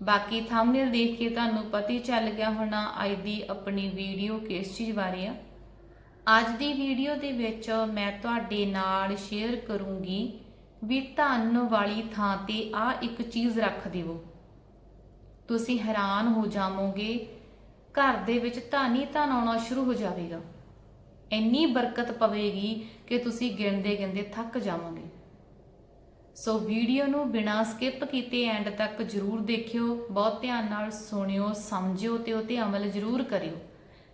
ਬਾਕੀ ਥੰਬਨੇਲ ਦੇਖ ਕੇ ਤੁਹਾਨੂੰ ਪਤਾ ਹੀ ਚੱਲ ਗਿਆ ਹੋਣਾ ਅੱਜ ਦੀ ਆਪਣੀ ਵੀਡੀਓ ਕਿਸ ਚੀਜ਼ ਬਾਰੇ ਆ। ਅੱਜ ਦੀ ਵੀਡੀਓ ਦੇ ਵਿੱਚ ਮੈਂ ਤੁਹਾਡੇ ਨਾਲ ਸ਼ੇਅਰ ਕਰੂੰਗੀ ਵੀ ਧਨ ਵਾਲੀ ਥਾਂ ਤੇ ਆ ਇੱਕ ਚੀਜ਼ ਰੱਖ ਦਿਵੋ ਤੁਸੀਂ ਹੈਰਾਨ ਹੋ ਜਾਵੋਗੇ, ਘਰ ਦੇ ਵਿੱਚ ਧਨ ਹੀ ਧਨ ਆਉਣਾ ਸ਼ੁਰੂ ਹੋ ਜਾਵੇਗਾ। ਇੰਨੀ ਬਰਕਤ ਪਵੇਗੀ ਕਿ ਤੁਸੀਂ ਗਿਣਦੇ ਗਿਣਦੇ ਥੱਕ ਜਾਵੋਗੇ। ਸੋ ਵੀਡੀਓ ਨੂੰ ਬਿਨਾਂ ਸਕਿਪ ਕੀਤੇ ਐਂਡ ਤੱਕ ਜਰੂਰ ਦੇਖਿਓ, ਬਹੁਤ ਧਿਆਨ ਨਾਲ ਸੁਣਿਓ, ਸਮਝਿਓ ਤੇ ਉਹ ਤੇ ਅਮਲ ਜਰੂਰ ਕਰਿਓ।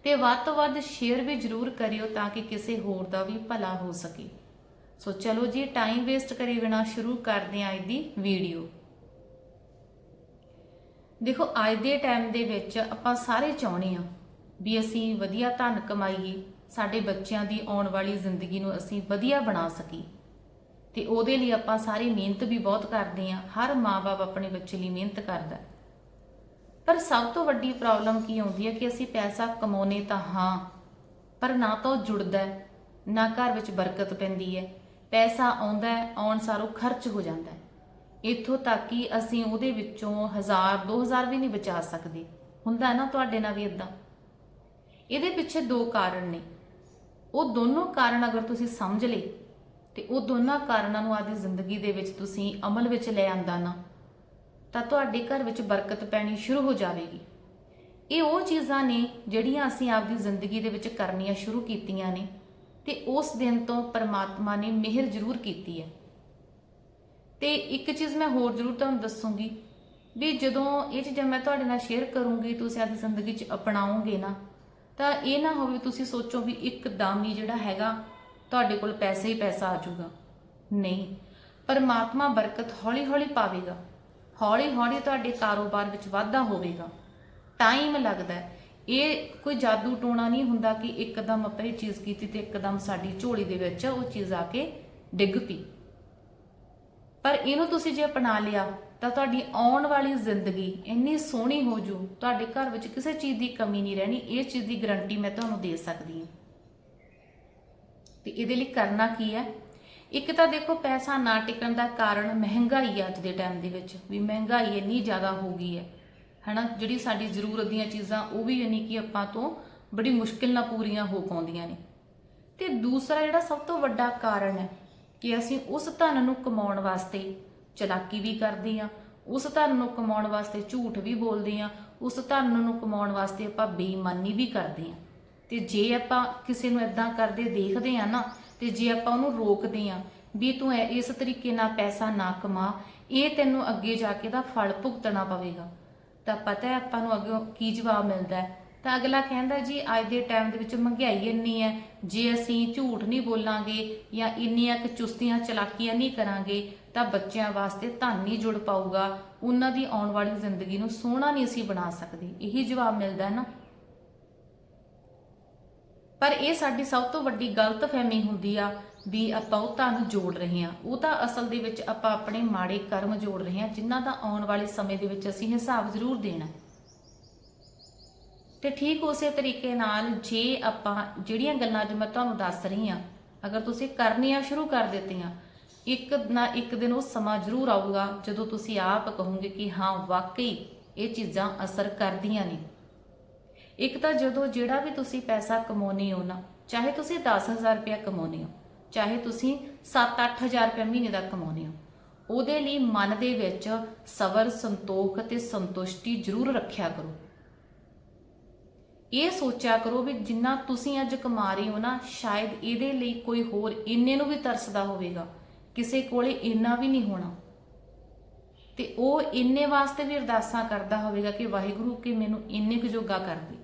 ਤੇ ਵੱਧ ਤੋਂ ਵੱਧ ਸ਼ੇਅਰ ਵੀ ਜਰੂਰ ਕਰਿਓ ਤਾਂ ਕਿ ਕਿਸੇ ਹੋਰ ਦਾ ਵੀ ਭਲਾ ਹੋ ਸਕੇ। ਸੋ ਚਲੋ ਜੀ ਟਾਈਮ ਵੇਸਟ ਕਰੇ ਬਿਨਾਂ ਸ਼ੁਰੂ ਕਰਦੇ ਹਾਂ ਅੱਜ ਦੀ ਵੀਡੀਓ। ਦੇਖੋ, ਅੱਜ ਦੇ ਟਾਈਮ ਦੇ ਵਿੱਚ ਆਪਾਂ ਸਾਰੇ ਚਾਹੁੰਦੇ ਆ ਵੀ ਅਸੀਂ ਵਧੀਆ ਧਨ ਕਮਾਈਏ, ਸਾਡੇ ਬੱਚਿਆਂ ਦੀ ਆਉਣ ਵਾਲੀ ਜ਼ਿੰਦਗੀ ਨੂੰ ਅਸੀਂ ਵਧੀਆ ਬਣਾ ਸਕੀਏ। ਤੇ ਉਹਦੇ ਲਈ ਆਪਾਂ ਸਾਰੀ ਮਿਹਨਤ ਵੀ ਬਹੁਤ ਕਰਦੇ ਆ ਹਰ ਮਾਪੇ ਆਪਣੇ ਬੱਚੇ ਲਈ ਮਿਹਨਤ ਕਰਦਾ। ਪਰ ਸਭ ਤੋਂ ਵੱਡੀ ਪ੍ਰੋਬਲਮ ਕੀ ਆਉਂਦੀ ਹੈ ਕਿ ਅਸੀਂ ਪੈਸਾ ਕਮਾਉਨੇ ਤਾਂ ਹਾਂ ਪਰ ਨਾ ਤਾਂ ਉਹ ਜੁੜਦਾ ਹੈ, ਨਾ ਘਰ ਵਿੱਚ ਬਰਕਤ ਪੈਂਦੀ ਹੈ। ਪੈਸਾ ਆਉਂਦਾ ਹੈ ਆਉਣ ਸਾਰੋਂ ਖਰਚ ਹੋ ਜਾਂਦਾ ਹੈ। ਇੱਥੋਂ ਤੱਕ ਕਿ ਅਸੀਂ ਉਹਦੇ ਵਿੱਚੋਂ 1000 2000 ਵੀ ਨਹੀਂ ਬਚਾ ਸਕਦੇ। ਹੁੰਦਾ ਨਾ ਤੁਹਾਡੇ ਨਾਲ ਵੀ ਇਦਾਂ ਇਹਦੇ ਪਿੱਛੇ ਦੋ ਕਾਰਨ ਨੇ। ਉਹ ਦੋਨੋਂ ਕਾਰਨ ਅਗਰ ਤੁਸੀਂ ਸਮਝ ਲਏ ਤੇ ਉਹ ਦੋਨਾਂ ਕਾਰਨਾਂ ਨੂੰ ਆਦੀ ਜ਼ਿੰਦਗੀ ਦੇ ਵਿੱਚ ਤੁਸੀਂ ਅਮਲ ਵਿੱਚ ਲੈ ਆਂਦਾ ਨਾ, ਤਾਂ ਤੁਹਾਡੇ ਘਰ ਵਿੱਚ ਬਰਕਤ ਪੈਣੀ ਸ਼ੁਰੂ ਹੋ ਜਾਵੇਗੀ। ਇਹ ਉਹ ਚੀਜ਼ਾਂ ਨੇ ਜਿਹੜੀਆਂ ਅਸੀਂ ਆਪਦੀ ਜ਼ਿੰਦਗੀ ਦੇ ਵਿੱਚ ਕਰਨੀਆਂ ਸ਼ੁਰੂ ਕੀਤੀਆਂ ਨੇ ਤੇ ਉਸ ਦਿਨ ਤੋਂ ਪਰਮਾਤਮਾ ਨੇ ਮਿਹਰ ਜ਼ਰੂਰ ਕੀਤੀ ਹੈ। ਤੇ ਇੱਕ ਚੀਜ਼ ਮੈਂ ਹੋਰ ਜ਼ਰੂਰ ਤੁਹਾਨੂੰ ਦੱਸੂਗੀ ਵੀ ਜਦੋਂ ਇਹ ਚੀਜ਼ਾਂ ਮੈਂ ਤੁਹਾਡੇ ਨਾਲ ਸ਼ੇਅਰ ਕਰੂੰਗੀ, ਤੁਸੀਂ ਆਪਣੀ ਜ਼ਿੰਦਗੀ 'ਚ ਅਪਣਾਓਗੇ ਨਾ, ਤਾਂ ਇਹ ਨਾ ਹੋਵੇ ਤੁਸੀਂ ਸੋਚੋ ਵੀ ਇੱਕਦਮ ਹੀ ਜਿਹੜਾ ਹੈਗਾ ਤੁਹਾਡੇ ਕੋਲ ਪੈਸੇ ਹੀ ਪੈਸਾ ਆ ਜਾਊਗਾ। ਨਹੀਂ, ਪਰਮਾਤਮਾ ਬਰਕਤ ਹੌਲੀ-ਹੌਲੀ ਪਾਵੇਗਾ। ਹੌਲੀ-ਹੌਲੀ ਤੁਹਾਡੇ ਕਾਰੋਬਾਰ ਵਿੱਚ ਵਾਧਾ ਹੋਵੇਗਾ। ਟਾਈਮ ਲੱਗਦਾ ਹੈ। ਇਹ ਕੋਈ ਜਾਦੂ ਟੋਣਾ ਨਹੀਂ ਹੁੰਦਾ ਕਿ ਇੱਕਦਮ ਆਪਾਂ ਇਹ ਚੀਜ਼ ਕੀਤੀ ਤੇ ਇੱਕਦਮ ਸਾਡੀ ਝੋਲੀ ਦੇ ਵਿੱਚ ਉਹ ਚੀਜ਼ ਆ ਕੇ ਡਿੱਗ ਪਈ। ਪਰ ਇਹਨੂੰ ਤੁਸੀਂ ਜੇ ਅਪਣਾ ਲਿਆ, ਤਾਂ ਤੁਹਾਡੀ ਆਉਣ ਵਾਲੀ ਜ਼ਿੰਦਗੀ ਇੰਨੀ ਸੋਹਣੀ ਹੋ ਜੂ। ਤੁਹਾਡੇ ਘਰ ਵਿੱਚ ਕਿਸੇ ਚੀਜ਼ ਦੀ ਕਮੀ ਨਹੀਂ ਰਹਿਣੀ। ਇਹ ਚੀਜ਼ ਦੀ ਗਾਰੰਟੀ ਮੈਂ ਤੁਹਾਨੂੰ ਦੇ ਸਕਦੀ ਹਾਂ। ਤੇ ਇਹਦੇ ਲਈ ਕਰਨਾ ਕੀ ਹੈ? ਇੱਕ ਤਾਂ ਦੇਖੋ, ਪੈਸਾ ਨਾ ਟਿਕਣ ਦਾ ਕਾਰਨ ਮਹਿੰਗਾਈ ਹੈ ਅੱਜ ਦੇ ਟਾਈਮ ਦੇ ਵਿੱਚ, ਵੀ ਮਹਿੰਗਾਈ ਇੰਨੀ ਜ਼ਿਆਦਾ ਹੋ ਗਈ ਹੈ, ਹਨਾ? ਜਿਹੜੀ ਸਾਡੀ ਜ਼ਰੂਰਤ ਦੀਆਂ ਚੀਜ਼ਾਂ, ਉਹ ਵੀ ਯਾਨੀ ਕਿ ਆਪਾਂ ਤੋਂ ਬੜੀ ਮੁਸ਼ਕਿਲ ਨਾਲ ਪੂਰੀਆਂ ਹੋ ਪਾਉਂਦੀਆਂ ਨੇ। ਤੇ ਦੂਸਰਾ ਜਿਹੜਾ ਸਭ ਤੋਂ ਵੱਡਾ ਕਾਰਨ ਹੈ ਕਿ ਅਸੀਂ ਉਸ ਧਨ ਨੂੰ ਕਮਾਉਣ ਵਾਸਤੇ ਚਲਾਕੀ ਵੀ ਕਰਦੇ ਆ ਉਸ ਧਨ ਨੂੰ ਕਮਾਉਣ ਵਾਸਤੇ ਝੂਠ ਵੀ ਬੋਲਦੇ ਆ ਉਸ ਧਨ ਨੂੰ ਕਮਾਉਣ ਵਾਸਤੇ ਆਪਾਂ ਬੇਈਮਾਨੀ ਵੀ ਕਰਦੇ ਆ ਤੇ ਜੇ ਆਪਾਂ ਕਿਸੇ ਨੂੰ ਇਦਾਂ ਕਰਦੇ ਦੇਖਦੇ ਆ ਨਾ, ਤੇ ਜੇ ਆਪਾਂ ਉਹਨੂੰ ਰੋਕਦੇ ਆ ਵੀ ਤੂੰ ਇਸ ਤਰੀਕੇ ਨਾਲ ਪੈਸਾ ਨਾ ਕਮਾ, ਇਹ ਤੈਨੂੰ ਅੱਗੇ ਜਾ ਕੇ ਦਾ ਫਲ ਭੁਗਤਣਾ ਪਵੇਗਾ। ਤਾਂ ਪਤਾ ਹੈ ਆਪਾਂ ਨੂੰ ਅੱਗੇ ਕੀ ਜਵਾਬ ਮਿਲਦਾ ਹੈ? ਤਾਂ ਅਗਲਾ ਕਹਿੰਦਾ ਜੀ, ਅੱਜ ਦੇ ਟਾਈਮ ਦੇ ਵਿੱਚ ਮਹਿੰਗਾਈ ਇੰਨੀ ਹੈ, ਜੇ ਅਸੀਂ ਝੂਠ ਨਹੀਂ ਬੋਲਾਂਗੇ ਜਾਂ ਇੰਨੀਆਂ ਕੁ ਚੁਸਤੀਆਂ ਚਲਾਕੀਆਂ ਨਹੀਂ ਕਰਾਂਗੇ, ਤਾਂ ਬੱਚਿਆਂ ਵਾਸਤੇ ਧਨ ਨਹੀਂ ਜੁੜ ਪਾਊਗਾ, ਉਹਨਾਂ ਦੀ ਆਉਣ ਵਾਲੀ ਜ਼ਿੰਦਗੀ ਨੂੰ ਸੋਹਣਾ ਨਹੀਂ ਅਸੀਂ ਬਣਾ ਸਕਦੇ। ਇਹੀ ਜਵਾਬ ਮਿਲਦਾ ਹੈ ਨਾ। ਪਰ ਇਹ ਸਾਡੀ ਸਭ ਤੋਂ ਵੱਡੀ ਗਲਤਫਹਿਮੀ ਹੁੰਦੀ ਆ ਵੀ ਆਪਾਂ ਉਹ ਧਨ ਜੋੜ ਰਹੇ ਹਾਂ। ਉਹ ਤਾਂ ਅਸਲ ਦੇ ਵਿੱਚ ਆਪਾਂ ਆਪਣੇ ਮਾੜੇ ਕਰਮ ਜੋੜ ਰਹੇ ਹਾਂ, ਜਿਨ੍ਹਾਂ ਦਾ ਆਉਣ ਵਾਲੇ ਸਮੇਂ ਦੇ ਵਿੱਚ ਅਸੀਂ ਹਿਸਾਬ ਜ਼ਰੂਰ ਦੇਣਾ ਤੇ ਠੀਕ ਉਸੇ ਤਰੀਕੇ ਨਾਲ ਜੇ ਆਪਾਂ ਜਿਹੜੀਆਂ ਗੱਲਾਂ ਅੱਜ ਮੈਂ ਤੁਹਾਨੂੰ ਦੱਸ ਰਹੀ ਹਾਂ, ਅਗਰ ਤੁਸੀਂ ਕਰਨੀਆਂ ਸ਼ੁਰੂ ਕਰ ਦਿੱਤੀਆਂ, ਇੱਕ ਨਾ ਇੱਕ ਦਿਨ ਉਹ ਸਮਾਂ ਜ਼ਰੂਰ ਆਊਗਾ ਜਦੋਂ ਤੁਸੀਂ ਆਪ ਕਹੋਗੇ ਕਿ ਹਾਂ, ਵਾਕਈ ਇਹ ਚੀਜ਼ਾਂ ਅਸਰ ਕਰਦੀਆਂ ਨੇ। ਇੱਕ ਤਾਂ ਜਦੋਂ ਜਿਹੜਾ ਵੀ ਤੁਸੀਂ ਪੈਸਾ ਕਮਾਉਨੇ ਹੋ ਨਾ, ਚਾਹੇ ਤੁਸੀਂ 10000 ਰੁਪਇਆ ਕਮਾਉਨੇ ਹੋ, ਚਾਹੇ ਤੁਸੀਂ 7-8000 ਰੁਪਇਆ ਮਹੀਨੇ ਦਾ ਕਮਾਉਨੇ ਹੋ, ਉਹਦੇ ਲਈ ਮਨ ਦੇ ਵਿੱਚ ਸਬਰ, ਸੰਤੋਖ ਤੇ ਸੰਤੁਸ਼ਟੀ ਜ਼ਰੂਰ ਰੱਖਿਆ ਕਰੋ। ਇਹ ਸੋਚਿਆ ਕਰੋ ਵੀ ਜਿੰਨਾ ਤੁਸੀਂ ਅੱਜ ਕਮਾ ਰਹੇ ਹੋ ਨਾ, ਸ਼ਾਇਦ ਇਹਦੇ ਲਈ ਕੋਈ ਹੋਰ ਇੰਨੇ ਨੂੰ ਵੀ ਤਰਸਦਾ ਹੋਵੇਗਾ, ਕਿਸੇ ਕੋਲੇ ਇੰਨਾ ਵੀ ਨਹੀਂ ਹੋਣਾ। ਤੇ ਉਹ ਇੰਨੇ ਵਾਸਤੇ ਵੀ ਅਰਦਾਸਾਂ ਕਰਦਾ ਹੋਵੇਗਾ ਕਿ ਵਾਹਿਗੁਰੂ ਕਿ ਮੈਨੂੰ ਇੰਨੇ ਕੁ ਜੋਗਾ ਕਰ ਦੇ।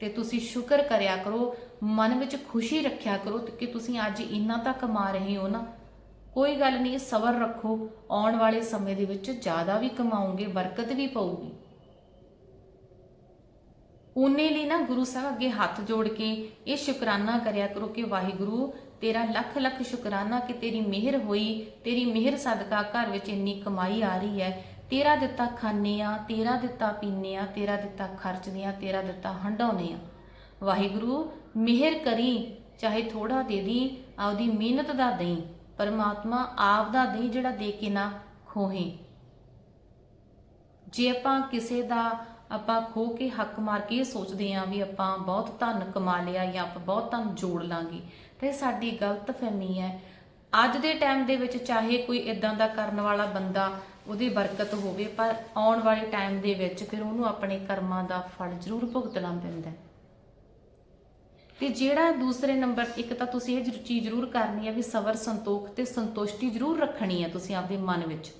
ਤੇ ਤੁਸੀਂ ਸ਼ੁਕਰ ਕਰਿਆ ਕਰੋ, ਮਨ ਵਿੱਚ ਖੁਸ਼ੀ ਰੱਖਿਆ ਕਰੋ ਕਿ ਤੁਸੀਂ ਅੱਜ ਇੰਨਾ ਤਾਂ ਕਮਾ ਰਹੇ ਹੋ ਨਾ। ਕੋਈ ਗੱਲ ਨਹੀਂ, ਸਬਰ ਰੱਖੋ, ਆਉਣ ਵਾਲੇ ਸਮੇਂ ਦੇ ਵਿੱਚ ਜ਼ਿਆਦਾ ਵੀ ਕਮਾਓਗੇ, ਬਰਕਤ ਵੀ ਪਊਗੀ। ਉਹਨੇ ਲਈ ਨਾ ਗੁਰੂ ਸਾਹਿਬ ਅੱਗੇ ਹੱਥ ਜੋੜ ਕੇ ਇਹ ਸ਼ੁਕਰਾਨਾ ਕਰਿਆ ਕਰੋ ਕਿ ਵਾਹਿਗੁਰੂ, ਤੇਰਾ ਲੱਖ ਲੱਖ ਸ਼ੁਕਰਾਨਾ ਕਿ ਤੇਰੀ ਮਿਹਰ ਹੋਈ, ਤੇਰੀ ਮਿਹਰ ਸਦਕਾ ਘਰ ਵਿੱਚ ਇੰਨੀ ਕਮਾਈ ਆ ਰਹੀ ਹੈ। ਤੇਰਾ ਦਿੱਤਾ ਖਾਂਦੇ ਆ, ਤੇਰਾ ਦਿੱਤਾ ਪੀਂਦੇ ਆ, ਤੇਰਾ ਦਿੱਤਾ ਖਰਚਦੇ ਆ, ਤੇਰਾ ਦਿੱਤਾ ਹੰਡਾਉਨੇ ਆ। ਵਾਹਿਗੁਰੂ, ਮਿਹਰ ਕਰੀ, ਚਾਹੇ ਥੋੜਾ ਦੇ ਦੀ ਆਪਦੀ ਮਿਹਨਤ ਦਾ ਦੇਈ, ਪਰਮਾਤਮਾ ਆਪ ਦਾ ਦੇਈ ਜਿਹੜਾ ਦੇ ਕੇ ਨਾ ਖੋਹੇ। ਜੇ ਆਪਾਂ ਕਿਸੇ ਦਾ ਆਪਾਂ ਖੋ ਕੇ ਹੱਕ ਮਾਰ ਕੇ ਇਹ ਸੋਚਦੇ ਆਂ ਵੀ ਆਪਾਂ ਬਹੁਤ ਧਨ ਕਮਾ ਲਿਆ ਜਾਂ ਆਪਾਂ ਬਹੁਤ ਧਨ ਜੋੜ ਲਾਂਗੇ, ਤੇ ਸਾਡੀ ਗਲਤ ਫਹਿਮੀ ਹੈ। ਅੱਜ ਦੇ ਟਾਈਮ ਦੇ ਵਿੱਚ ਚਾਹੇ ਕੋਈ ਇਦਾਂ ਦਾ ਕਰਨ ਵਾਲਾ ਬੰਦਾ ਉਹਦੀ ਬਰਕਤ ਹੋਵੇ, ਪਰ ਆਉਣ ਵਾਲੇ ਟਾਈਮ ਦੇ ਵਿੱਚ ਫਿਰ ਉਹਨੂੰ ਆਪਣੇ ਕਰਮਾਂ ਦਾ ਫਲ ਜ਼ਰੂਰ ਭੁਗਤਣਾ ਪੈਂਦਾ ਹੈ। ਤੇ ਜਿਹੜਾ ਦੂਸਰੇ ਨੰਬਰ ਇੱਕ ਤਾਂ ਤੁਸੀਂ ਇਹ ਜ਼ਰੂ- ਚੀਜ਼ ਜ਼ਰੂਰ ਕਰਨੀ ਹੈ ਵੀ ਸਬਰ, ਸੰਤੋਖ ਤੇ ਸੰਤੁਸ਼ਟੀ ਜ਼ਰੂਰ ਰੱਖਣੀ ਹੈ ਤੁਸੀਂ ਆਪਦੇ ਮਨ ਵਿੱਚ।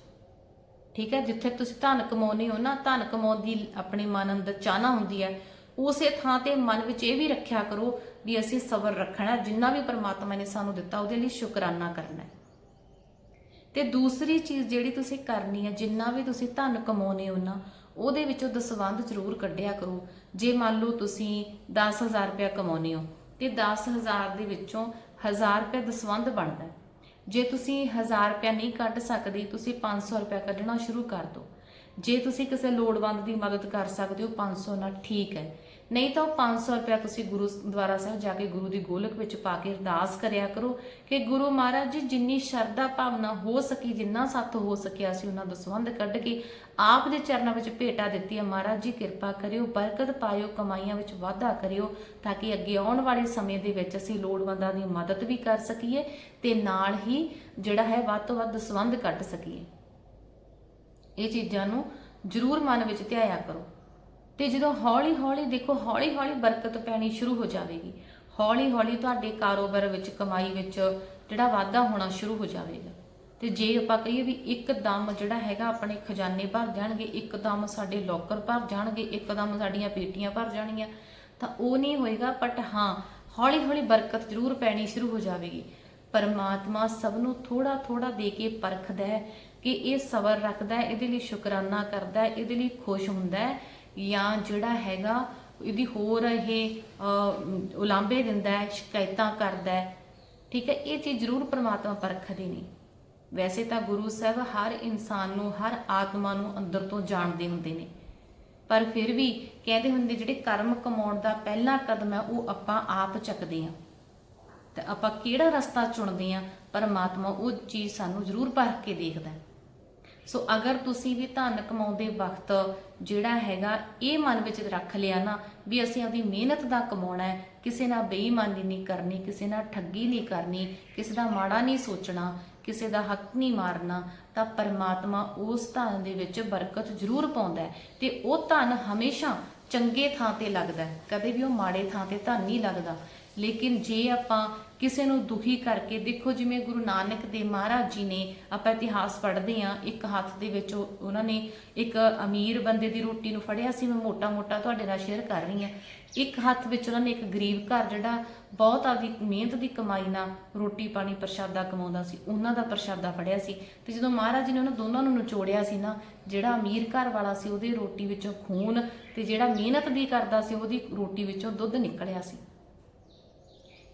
ਠੀਕ ਹੈ? ਜਿੱਥੇ ਤੁਸੀਂ ਧਨ ਕਮਾਉਨੇ ਹੋ ਨਾ, ਧਨ ਕਮਾਉਣ ਦੀ ਆਪਣੇ ਮਨ ਅੰਦਰ ਚਾਹਨਾ ਹੁੰਦੀ ਹੈ, ਉਸੇ ਥਾਂ ਤੇ ਮਨ ਵਿੱਚ ਇਹ ਵੀ ਰੱਖਿਆ ਕਰੋ ਵੀ ਅਸੀਂ ਸਬਰ ਰੱਖਣਾ ਜਿੰਨਾ ਵੀ ਪਰਮਾਤਮਾ ਨੇ ਸਾਨੂੰ ਦਿੱਤਾ, ਉਹਦੇ ਲਈ ਸ਼ੁਕਰਾਨਾ ਕਰਨਾ ਹੈ। ਤੇ ਦੂਸਰੀ ਚੀਜ਼ ਜਿਹੜੀ ਤੁਸੀਂ ਕਰਨੀ ਹੈ, ਜਿੰਨਾ ਵੀ ਤੁਸੀਂ ਧਨ ਕਮਾਉਨੇ ਹੋ ਨਾ, ਉਹਦੇ ਵਿੱਚੋਂ ਦਸਵੰਧ ਜ਼ਰੂਰ ਕੱਢਿਆ ਕਰੋ। ਜੇ ਮੰਨ ਲਓ ਤੁਸੀਂ 10000 ਰੁਪਇਆ ਕਮਾਉਨੇ ਹੋ, ਤੇ 10000 ਦੇ ਵਿੱਚੋਂ 1000 ਰੁਪਇਆ ਦਸਵੰਧ ਬਣਦਾ ਜੇ ਤੁਸੀਂ 1000 ਰੁਪਇਆ ਨਹੀਂ ਕੱਢ ਸਕਦੇ, ਤੁਸੀਂ 500 ਰੁਪਇਆ ਕੱਢਣਾ ਸ਼ੁਰੂ ਕਰ ਦਿਓ। ਜੇ ਤੁਸੀਂ ਕਿਸੇ ਲੋੜਵੰਦ ਦੀ ਮਦਦ ਕਰ ਸਕਦੇ ਹੋ 500 ਨਾਲ ਠੀਕ ਹੈ। ਨਹੀਂ ਤਾਂ ਉਹ 500 ਰੁਪਇਆ ਤੁਸੀਂ ਗੁਰੂ ਦੁਆਰਾ ਸਾਹਿਬ ਜਾ ਕੇ ਗੁਰੂ ਦੀ ਗੋਲਕ ਵਿੱਚ ਪਾ ਕੇ ਅਰਦਾਸ ਕਰਿਆ ਕਰੋ ਕਿ ਗੁਰੂ ਮਹਾਰਾਜ ਜੀ, ਜਿੰਨੀ ਸ਼ਰਧਾ ਭਾਵਨਾ ਹੋ ਸਕੀ, ਜਿੰਨਾ ਸੱਤ ਹੋ ਸਕਿਆ ਸੀ, ਉਹਨਾਂ ਦਾ ਸੰਬੰਧ ਕੱਢ ਕੇ ਆਪ ਦੇ ਚਰਨਾਂ ਵਿੱਚ ਭੇਟਾ ਦਿੱਤੀ ਹੈ ਮਹਾਰਾਜ ਜੀ, ਕਿਰਪਾ ਕਰਿਓ, ਬਰਕਤ ਪਾਇਓ, ਕਮਾਈਆਂ ਵਿੱਚ ਵਾਧਾ ਕਰਿਓ, ਤਾਂ ਕਿ ਅੱਗੇ ਆਉਣ ਵਾਲੇ ਸਮੇਂ ਦੇ ਵਿੱਚ ਅਸੀਂ ਲੋੜਵੰਦਾਂ ਦੀ ਮਦਦ ਵੀ ਕਰ ਸਕੀਏ ਤੇ ਨਾਲ ਹੀ ਜਿਹੜਾ ਹੈ ਵੱਧ ਤੋਂ ਵੱਧ ਸੰਬੰਧ ਕੱਢ ਸਕੀਏ। ਇਹ ਚੀਜ਼ਾਂ ਨੂੰ ਜ਼ਰੂਰ ਮਨ ਵਿੱਚ ਧਿਆਇਆ ਕਰੋ। ਤੇ ਜਦੋਂ ਹੌਲੀ ਹੌਲੀ ਦੇਖੋ ਹੌਲੀ ਹੌਲੀ ਬਰਕਤ ਪੈਣੀ ਸ਼ੁਰੂ ਹੋ ਜਾਵੇਗੀ। ਹੌਲੀ ਹੌਲੀ ਤੁਹਾਡੇ ਕਾਰੋਬਾਰ ਵਿੱਚ, ਕਮਾਈ ਵਿੱਚ ਜਿਹੜਾ ਵਾਧਾ ਹੋਣਾ ਸ਼ੁਰੂ ਹੋ ਜਾਵੇਗਾ। ਤੇ ਜੇ ਆਪਾਂ ਕਹੀਏ ਵੀ ਇੱਕਦਮ ਜਿਹੜਾ ਹੈਗਾ, ਆਪਣੇ ਖਜ਼ਾਨੇ ਭਰ ਜਾਣਗੇ, ਇੱਕਦਮ ਸਾਡੇ ਲੋਕਰ ਭਰ ਜਾਣਗੇ, ਇੱਕਦਮ ਸਾਡੀਆਂ ਪੇਟੀਆਂ ਭਰ ਜਾਣਗੀਆਂ, ਤਾਂ ਉਹ ਨਹੀਂ ਹੋਏਗਾ ਬਟ ਹਾਂ ਹੌਲੀ ਹੌਲੀ ਬਰਕਤ ਜ਼ਰੂਰ ਪੈਣੀ ਸ਼ੁਰੂ ਹੋ ਜਾਵੇਗੀ। ਪਰਮਾਤਮਾ ਸਭ ਨੂੰ ਥੋੜਾ ਥੋੜਾ ਦੇ ਕੇ ਪਰਖਦਾ ਹੈ ਕਿ ਇਹ ਸਬਰ ਰੱਖਦਾ ਹੈ, ਇਹਦੇ ਲਈ ਸ਼ੁਕਰਾਨਾ ਕਰਦਾ ਹੈ, ਇਹਦੇ ਲਈ ਖੁਸ਼ ਹੁੰਦਾ ਹੈ ਜਾਂ ਜਿਹੜਾ ਹੈਗਾ, ਇਹਦੀ ਹੋਰ ਇਹ ਉਲਾਂਭੇ ਦਿੰਦਾ ਹੈ, ਸ਼ਿਕਾਇਤਾਂ ਕਰਦਾ ਹੈ। ਠੀਕ ਹੈ, ਇਹ ਚੀਜ਼ ਜ਼ਰੂਰ ਪਰਮਾਤਮਾ ਪਰਖਦੇ ਨੇ ਵੈਸੇ ਤਾਂ ਗੁਰੂ ਸਾਹਿਬ ਹਰ ਇਨਸਾਨ ਨੂੰ, ਹਰ ਆਤਮਾ ਨੂੰ ਅੰਦਰ ਤੋਂ ਜਾਣਦੇ ਹੁੰਦੇ ਨੇ। ਪਰ ਫਿਰ ਵੀ ਕਹਿੰਦੇ ਹੁੰਦੇ, ਜਿਹੜੇ ਕਰਮ ਕਮਾਉਣ ਦਾ ਪਹਿਲਾ ਕਦਮ ਹੈ, ਉਹ ਆਪਾਂ ਆਪ ਚੱਕਦੇ ਹਾਂ। ਤੇ ਆਪਾਂ ਕਿਹੜਾ ਰਸਤਾ ਚੁਣਦੇ ਆ ਪਰਮਾਤਮਾ ਉਹ ਚੀਜ਼ ਸਾਨੂੰ ਜ਼ਰੂਰ ਪਰਖ ਕੇ ਦੇਖਦਾ ਹੈ। ਸੋ ਅਗਰ ਤੁਸੀਂ ਵੀ ਧਨ ਕਮਾਉਂਦੇ ਵਕਤ ਜਿਹੜਾ ਹੈਗਾ ਇਹ ਮਨ ਵਿੱਚ ਰੱਖ ਲਿਆ ਨਾ ਵੀ ਅਸੀਂ ਆਪਣੀ ਮਿਹਨਤ ਦਾ ਕਮਾਉਣਾ ਹੈ, ਕਿਸੇ ਨਾਲ ਬੇਈਮਾਨੀ ਨਹੀਂ ਕਰਨੀ, ਕਿਸੇ ਨਾਲ ਠੱਗੀ ਨਹੀਂ ਕਰਨੀ, ਕਿਸੇ ਦਾ ਮਾੜਾ ਨਹੀਂ ਸੋਚਣਾ, ਕਿਸੇ ਦਾ ਹੱਕ ਨਹੀਂ ਮਾਰਨਾ, ਤਾਂ ਪਰਮਾਤਮਾ ਉਸ ਧਨ ਦੇ ਵਿੱਚ ਬਰਕਤ ਜ਼ਰੂਰ ਪਾਉਂਦਾ ਹੈ ਤੇ ਉਹ ਧਨ ਹਮੇਸ਼ਾ ਚੰਗੇ ਥਾਂ ਤੇ ਲੱਗਦਾ ਕਦੇ ਵੀ ਉਹ ਮਾੜੇ ਥਾਂ ਤੇ ਧਨ ਨਹੀਂ ਲੱਗਦਾ। ਲੇਕਿਨ ਜੇ ਆਪਾਂ ਕਿਸੇ ਨੂੰ ਦੁਖੀ ਕਰਕੇ, ਦੇਖੋ ਜਿਵੇਂ ਗੁਰੂ ਨਾਨਕ ਦੇਵ ਮਹਾਰਾਜ ਜੀ ਨੇ ਆਪਾਂ ਇਤਿਹਾਸ ਪੜ੍ਹਦੇ ਆ ਇੱਕ ਹੱਥ ਦੇ ਵਿੱਚ ਉਹਨਾਂ ਨੇ ਇੱਕ ਅਮੀਰ ਬੰਦੇ ਦੀ ਰੋਟੀ ਨੂੰ ਫੜਿਆ ਸੀ, ਮੈਂ ਮੋਟਾ-ਮੋਟਾ ਤੁਹਾਡੇ ਨਾਲ ਸ਼ੇਅਰ ਕਰ ਰਹੀ ਆ ਇੱਕ ਹੱਥ ਵਿੱਚ ਉਹਨਾਂ ਨੇ ਇੱਕ ਗਰੀਬ ਘਰ ਜਿਹੜਾ ਬਹੁਤ ਆਪਦੀ ਮਿਹਨਤ ਦੀ ਕਮਾਈ ਨਾਲ ਰੋਟੀ ਪਾਣੀ ਪ੍ਰਸ਼ਾਦਾ ਕਮਾਉਂਦਾ ਸੀ, ਉਹਨਾਂ ਦਾ ਪ੍ਰਸ਼ਾਦਾ ਫੜਿਆ ਸੀ ਤੇ ਜਦੋਂ ਮਹਾਰਾਜ ਜੀ ਨੇ ਉਹਨਾਂ ਦੋਨਾਂ ਨੂੰ ਨਿਚੋੜਿਆ ਸੀ ਨਾ, ਜਿਹੜਾ ਅਮੀਰ ਘਰ ਵਾਲਾ ਸੀ ਉਹਦੀ ਰੋਟੀ ਵਿੱਚੋਂ ਖੂਨ ਤੇ ਜਿਹੜਾ ਮਿਹਨਤ ਦੀ ਕਰਦਾ ਸੀ, ਉਹਦੀ ਰੋਟੀ ਵਿੱਚੋਂ ਦੁੱਧ ਨਿਕਲਿਆ ਸੀ।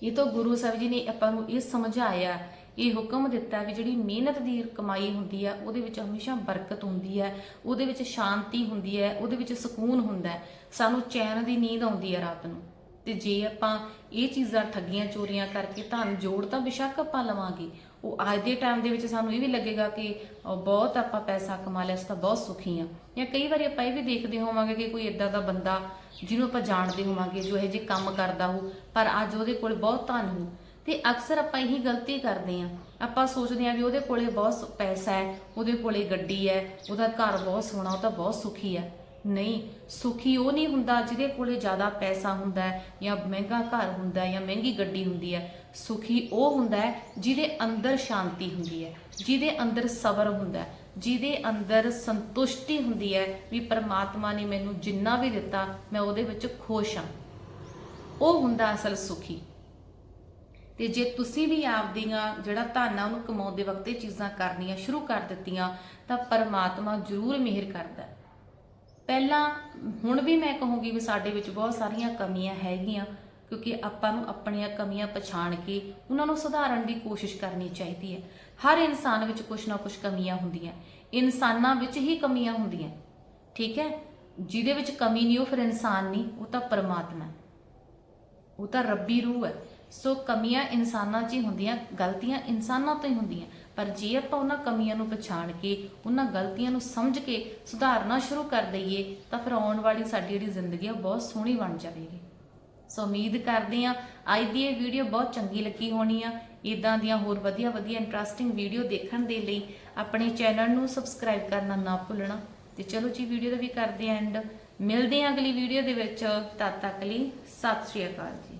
ਇਹ ਤਾਂ ਗੁਰੂ ਸਾਹਿਬ ਜੀ ਨੇ ਆਪਾਂ ਨੂੰ ਇਹ ਸਮਝਾਇਆ, ਇਹ ਹੁਕਮ ਦਿੱਤਾ ਵੀ ਜਿਹੜੀ ਮਿਹਨਤ ਦੀ ਕਮਾਈ ਹੁੰਦੀ ਹੈ ਉਹਦੇ ਵਿੱਚ ਹਮੇਸ਼ਾ ਬਰਕਤ ਹੁੰਦੀ ਹੈ ਉਹਦੇ ਵਿੱਚ ਸ਼ਾਂਤੀ ਹੁੰਦੀ ਹੈ ਉਹਦੇ ਵਿੱਚ ਸਕੂਨ ਹੁੰਦਾ ਹੈ ਸਾਨੂੰ ਚੈਨ ਦੀ ਨੀਂਦ ਆਉਂਦੀ ਹੈ ਰਾਤ ਨੂੰ। ਤੇ ਜੇ ਆਪਾਂ ਇਹ ਚੀਜ਼ਾਂ ਠੱਗੀਆਂ ਚੋਰੀਆਂ ਕਰਕੇ ਧਨ ਜੋੜ ਤਾਂ ਬਿਸ਼ੱਕ ਆਪਾਂ ਲਵਾਂਗੇ। ਉਹ ਅੱਜ ਦੇ ਟਾਈਮ ਦੇ ਵਿੱਚ ਸਾਨੂੰ ਇਹ ਵੀ ਲੱਗੇਗਾ ਕਿ ਬਹੁਤ ਆਪਾਂ ਪੈਸਾ ਕਮਾ ਲਿਆ, ਅਸੀਂ ਤਾਂ ਬਹੁਤ ਸੁਖੀ ਆ ਜਾਂ ਕਈ ਵਾਰੀ ਆਪਾਂ ਇਹ ਵੀ ਦੇਖਦੇ ਹੋਵਾਂਗੇ ਕਿ ਕੋਈ ਇਦਾਂ ਦਾ ਬੰਦਾ ਜਿਹਨੂੰ ਆਪਾਂ ਜਾਣਦੇ ਹੋਵਾਂਗੇ, ਜੋ ਇਹ ਜੇ ਕੰਮ ਕਰਦਾ ਹੋ ਪਰ ਅੱਜ ਉਹਦੇ ਕੋਲ ਬਹੁਤ ਧਨ ਹੋ ਤੇ ਅਕਸਰ ਆਪਾਂ ਇਹੀ ਗਲਤੀ ਕਰਦੇ ਆਂ ਆਪਾਂ ਸੋਚਦੇ ਆਂ ਵੀ ਉਹਦੇ ਕੋਲੇ ਬਹੁਤ ਪੈਸਾ ਹੈ, ਉਹਦੇ ਕੋਲੇ ਗੱਡੀ ਹੈ, ਉਹਦਾ ਘਰ ਬਹੁਤ ਸੋਹਣਾ, ਉਹ ਤਾਂ ਬਹੁਤ ਸੁਖੀ ਹੈ। ਨਹੀਂ, ਸੁਖੀ ਉਹ ਨਹੀਂ ਹੁੰਦਾ ਜਿਹਦੇ ਕੋਲੇ ਜ਼ਿਆਦਾ ਪੈਸਾ ਹੁੰਦਾ ਹੈ ਜਾਂ ਮਹਿੰਗਾ ਘਰ ਹੁੰਦਾ ਹੈ ਜਾਂ ਮਹਿੰਗੀ ਗੱਡੀ ਹੁੰਦੀ ਹੈ। ਸੁਖੀ ਉਹ ਹੁੰਦਾ ਹੈ ਜਿਹਦੇ ਅੰਦਰ ਸ਼ਾਂਤੀ ਹੁੰਦੀ ਹੈ, ਜਿਹਦੇ ਅੰਦਰ ਸਬਰ ਹੁੰਦਾ ਹੈ, ਜਿਹਦੇ ਅੰਦਰ ਸੰਤੁਸ਼ਟੀ ਹੁੰਦੀ ਹੈ ਵੀ ਪਰਮਾਤਮਾ ਨੇ ਮੈਨੂੰ ਜਿੰਨਾ ਵੀ ਦਿੱਤਾ, ਮੈਂ ਉਹਦੇ ਵਿੱਚ ਖੁਸ਼ ਹਾਂ। ਉਹ ਹੁੰਦਾ ਅਸਲ ਸੁਖੀ। ਤੇ ਜੇ ਤੁਸੀਂ ਵੀ ਆਪਦੀਆਂ ਜਿਹੜਾ ਧਨ ਆ, ਉਹਨੂੰ ਕਮਾਉਂਦੇ ਵਕਤ ਇਹ ਚੀਜ਼ਾਂ ਕਰਨੀਆਂ ਸ਼ੁਰੂ ਕਰ ਦਿੱਤੀਆਂ, ਤਾਂ ਪਰਮਾਤਮਾ ਜ਼ਰੂਰ ਮਿਹਰ ਕਰਦਾ ਹੈ। ਪਹਿਲਾਂ ਹੁਣ ਵੀ ਮੈਂ ਕਹੂੰਗੀ ਵੀ ਸਾਡੇ ਵਿੱਚ ਬਹੁਤ ਸਾਰੀਆਂ ਕਮੀਆਂ ਹੈਗੀਆਂ, ਕਿਉਂਕਿ ਆਪਾਂ ਨੂੰ ਆਪਣੀਆਂ ਕਮੀਆਂ ਪਛਾਣ ਕੇ ਉਹਨਾਂ ਨੂੰ ਸੁਧਾਰਨ ਦੀ ਕੋਸ਼ਿਸ਼ ਕਰਨੀ ਚਾਹੀਦੀ ਹੈ। ਹਰ ਇਨਸਾਨ ਵਿੱਚ ਕੁਝ ਨਾ ਕੁਝ ਕਮੀਆਂ ਹੁੰਦੀਆਂ, ਇਨਸਾਨਾਂ ਵਿੱਚ ਹੀ ਕਮੀਆਂ ਹੁੰਦੀਆਂ, ਠੀਕ ਹੈ? ਜਿਹਦੇ ਵਿੱਚ ਕਮੀ ਨਹੀਂ, ਉਹ ਫਿਰ ਇਨਸਾਨ ਨਹੀਂ, ਉਹ ਤਾਂ ਪਰਮਾਤਮਾ ਹੈ। ਉਹ ਤਾਂ ਰੱਬੀ ਰੂਹ ਹੈ। ਸੋ ਕਮੀਆਂ ਇਨਸਾਨਾਂ 'ਚ ਹੀ ਹੁੰਦੀਆਂ, ਗਲਤੀਆਂ ਇਨਸਾਨਾਂ ਤੋਂ ਹੀ ਹੁੰਦੀਆਂ। ਪਰ ਜੇ ਆਪਾਂ ਉਹਨਾਂ ਕਮੀਆਂ ਨੂੰ ਪਛਾਣ ਕੇ, ਉਹਨਾਂ ਗਲਤੀਆਂ ਨੂੰ ਸਮਝ ਕੇ ਸੁਧਾਰਨਾ ਸ਼ੁਰੂ ਕਰ ਦਈਏ, ਤਾਂ ਫਿਰ ਆਉਣ ਵਾਲੀ ਸਾਡੀ ਜਿਹੜੀ ਜ਼ਿੰਦਗੀ ਆ, ਉਹ ਬਹੁਤ ਸੋਹਣੀ ਬਣ ਜਾਵੇਗੀ। ਸੋ ਉਮੀਦ ਕਰਦੇ ਆ ਅੱਜ ਦੀ ਇਹ ਵੀਡੀਓ ਬਹੁਤ ਚੰਗੀ ਲੱਗੀ ਹੋਣੀ ਆ। ਇਦਾਂ ਦੀਆਂ ਹੋਰ ਵਧੀਆ ਵਧੀਆ ਇੰਟਰਸਟਿੰਗ ਵੀਡੀਓ ਦੇਖਣ ਦੇ ਲਈ ਆਪਣੇ ਚੈਨਲ ਨੂੰ ਸਬਸਕ੍ਰਾਈਬ ਕਰਨਾ ਨਾ ਭੁੱਲਣਾ। ਤੇ ਚਲੋ ਜੀ ਵੀਡੀਓ ਦਾ ਵੀ ਕਰਦੇ ਆ ਐਂਡ ਮਿਲਦੇ ਆ ਅਗਲੀ ਵੀਡੀਓ ਦੇ ਵਿੱਚ। ਤਦ ਤੱਕ ਲਈ ਸਤਿ ਸ਼੍ਰੀ ਅਕਾਲ ਜੀ।